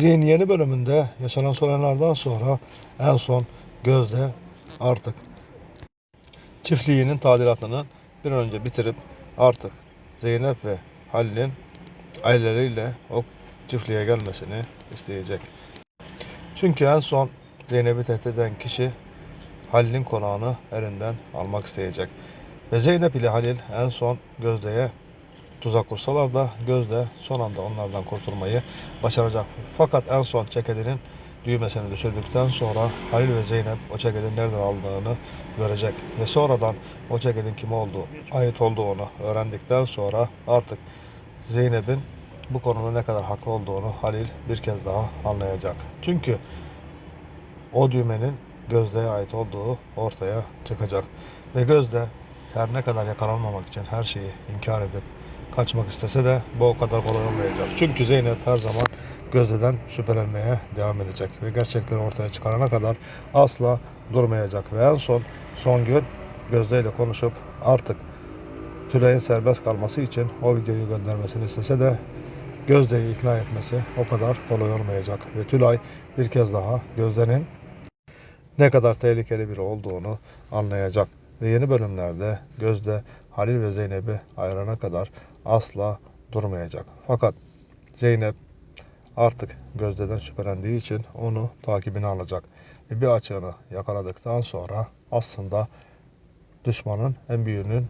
Dizinin yeni bölümünde yaşanan sorunlardan sonra en son Gözde artık çiftliğinin tadilatını bir an önce bitirip artık Zeynep ve Halil'in aileleriyle o çiftliğe gelmesini isteyecek. Çünkü en son Zeynep'i tehdit eden kişi Halil'in konağını elinden almak isteyecek. Ve Zeynep ile Halil en son Gözde'ye tuzak kursalar da Gözde son anda onlardan kurtulmayı başaracak. Fakat en son ceketinin düğmesini düşürdükten sonra Halil ve Zeynep o ceketin nereden aldığını görecek. Ve sonradan o ceketin kim olduğu, ait olduğunu öğrendikten sonra artık Zeynep'in bu konuda ne kadar haklı olduğunu Halil bir kez daha anlayacak. Çünkü o düğmenin Gözde'ye ait olduğu ortaya çıkacak. Ve Gözde her ne kadar yakalanmamak için her şeyi inkar edip kaçmak istese de bu o kadar kolay olmayacak. Çünkü Zeynep her zaman Gözde'den şüphelenmeye devam edecek ve gerçekleri ortaya çıkarana kadar asla durmayacak. Ve en son Songül Gözde ile konuşup artık Tülay'ın serbest kalması için o videoyu göndermesini istese de Gözde'yi ikna etmesi o kadar kolay olmayacak. Ve Tülay bir kez daha Gözde'nin ne kadar tehlikeli biri olduğunu anlayacak. Ve yeni bölümlerde Gözde Halil ve Zeynep'i ayırana kadar asla durmayacak. Fakat Zeynep artık Gözde'den şüphelendiği için onu takibine alacak. Ve bir açığını yakaladıktan sonra aslında düşmanın en büyüğünün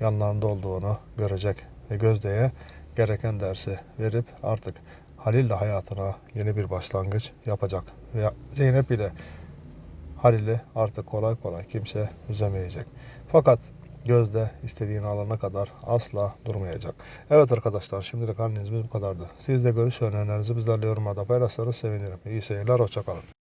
yanlarında olduğunu görecek. Ve Gözde'ye gereken dersi verip artık Halil'le hayatına yeni bir başlangıç yapacak. Ve Zeynep ile Halil'i artık kolay kolay kimse üzemeyecek. Fakat Gözde istediğini alana kadar asla durmayacak. Evet arkadaşlar şimdilik analizimiz bu kadardı. Siz de görüş ve önerilerinizi bizlerle yorumlarda paylaşırsanız sevinirim. İyi seyirler, hoşçakalın.